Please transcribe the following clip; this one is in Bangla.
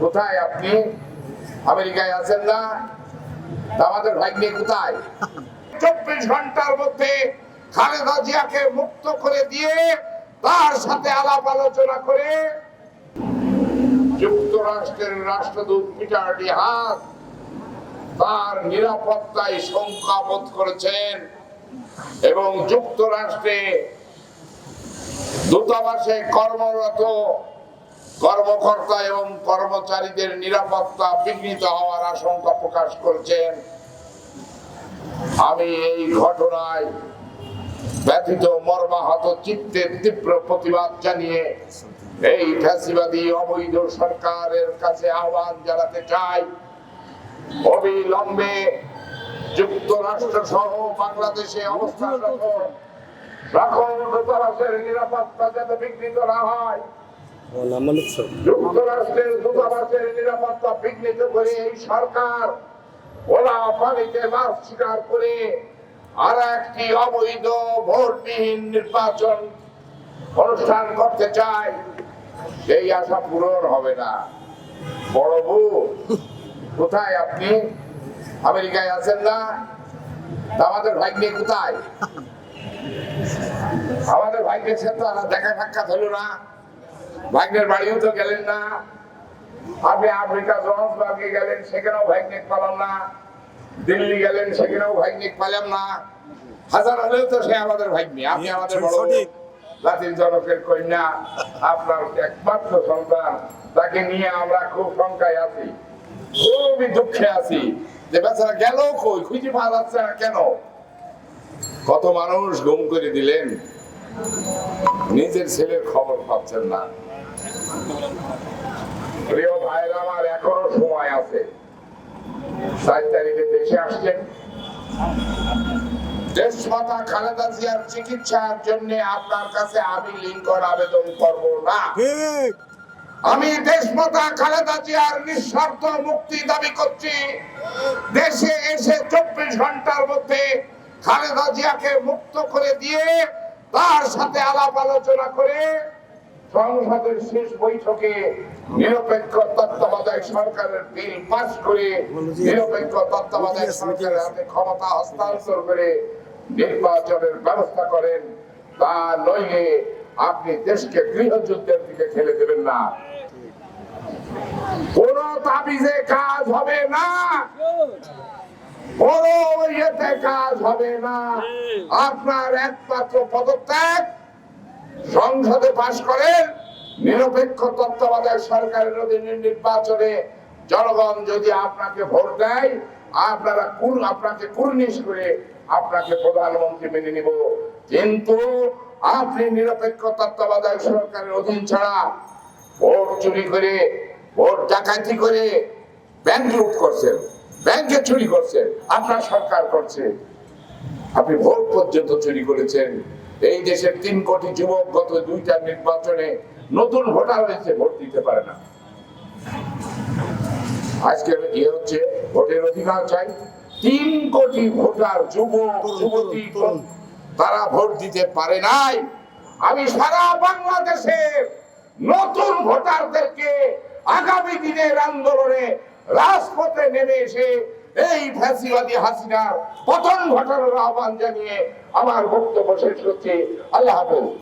কোথায় আপনি? আমেরিকায় আছেন না? আমাদের ভাগ্নে কোথায়? চব্বিশ ঘণ্টার মধ্যে খালেদা জিয়াকে মুক্ত করে দিয়ে তার সাথে আলাপ আলোচনা করে যুক্তরাষ্ট্রের রাষ্ট্রদূত পিটার ডিহাস তার নিরাপত্তায় শঙ্কা বোধ করেছেন এবং যুক্তরাষ্ট্রে দূতাবাসে কর্মরত কর্মকর্তা এবং কর্মচারীদের নিরাপত্তা বিঘ্নিত হওয়ার আশঙ্কা প্রকাশ করেছেন। আমি এই ঘটনায় ব্যথিত, মর্মাহত চিত্তের তীব্র প্রতিবাদ জানিয়ে এই ফ্যাসিবাদী অবৈধ সরকারের কাছে আহ্বান জানাতে চাই। অবিলম্বে যুক্তরাষ্ট্র সহ বাংলাদেশে অবস্থানরত রাখো দূতাবাসের নিরাপত্তা যাতে বিঘ্নিত না হয়। যুক্তরাষ্ট্রের দূতাবাসের নিরাপত্তা বিঘ্নিত করে এই সরকার ওলা পানিতে মাছ করে আর একটি অবৈধ ভোটবিহীন নির্বাচন অনুষ্ঠান করতে চায়, সেই আশা পূরণ হবে না। বড় বউ, কোথায় আপনি? আমেরিকায় আছেন না? আমাদের ভাগ্নে কোথায়? আমাদের ভাগ্নের সাথে দেখা সাক্ষাৎ হলো না। ভাগ্নের বাড়িও তো গেলেন না। আপনি আফ্রিকা জোহান্সবার্গে গেলেন সেখানেও ভাগ্নিক পালাম না। দিল্লি গেলেন সেখানেও ভাগ্নিক পালাম না। হাজার হলেও তো সে আমাদের ভাগ্নি আপনি আমাদের বড়। জাতির জনকের কন্যা আপনার একমাত্র সন্তান। তাকে নিয়ে আমরা খুব শঙ্কায় আছি খুবই দুঃখে আছি। যে বেচারা গেল কই? খুঁজে পাওয়া যাচ্ছে না কেন? কত মানুষ গুম করে দিলেন। নিজের ছেলের খবর পাচ্ছেন না। প্রিয় ভাইরা আমার এখনও সময় আছে। চার তারিখে দেশে আসছেন। দেশমাতা খালেদা জিয়ার চিকিৎসার জন্য আপনার কাছে আমি লিঙ্কন আবেদন করব না। আমি দেশমাতা খালেদা জিয়ার নিঃস্বার্থ মুক্তি দাবি করছি। দেশে এসে চব্বিশ ঘণ্টার মধ্যে খালেদা জিয়াকে মুক্ত করে দিয়ে তার সাথে আলাপ আলোচনা করে সংসদের শেষ বৈঠকে নিরপেক্ষ তত্ত্বাবধায়ক সরকারের বিল পাস করে নিরপেক্ষ তত্ত্বাবধায়ক সরকারের হাতে ক্ষমতা হস্তান্তর করে নির্বাচনের ব্যবস্থা করেন তা নইলে আপনি দেশকে গৃহযুদ্ধের দিকে ঠেলে দেবেন না। কোন তাবিজে কাজ হবে না। কোন ইয়েতে কাজ হবে না। আপনার একমাত্র পদত্যাগ সংসদে পাশ করেন নিরপেক্ষ তত্ত্বাবধায়ক সরকারের অধীনে নির্বাচনে জনগণ যদি আপনাকে ভোট দেয় আপনারা কুর আপনাকে কুর্নিশ করে আপনাকে প্রধানমন্ত্রী মেনে নিব। কিন্তু আপনি নিরপেক্ষ তত্ত্বাবধায়ক সরকারের অধীন ছাড়া ভোট চুরি করে ভোট ডাকাতি করে ব্যাংক লুট করছেন। ব্যাংকে চুরি করছেন আপনার সরকার করছে। আপনি ভোট পর্যন্ত চুরি করেছেন। এই দেশের তিন কোটি যুবক গত দুইটা নির্বাচনে নতুন ভোটার হয়েছে ভোট দিতে পারে না। আজকে কি হচ্ছে ভোটের অধিকার চাই। তিন কোটি ভোটার যুবক যুবতী তারা ভোট দিতে পারে নাই। আমি সারা বাংলাদেশের নতুন ভোটারদেরকে আগামী দিনের আন্দোলনে রাজপথে নেমে এসে এই ফ্যাসিবাদী হাসিনার পতন ঘটানোর আহ্বান জানিয়ে আমার বক্তব্য শেষ করছি। আল্লাহ হাফেজ।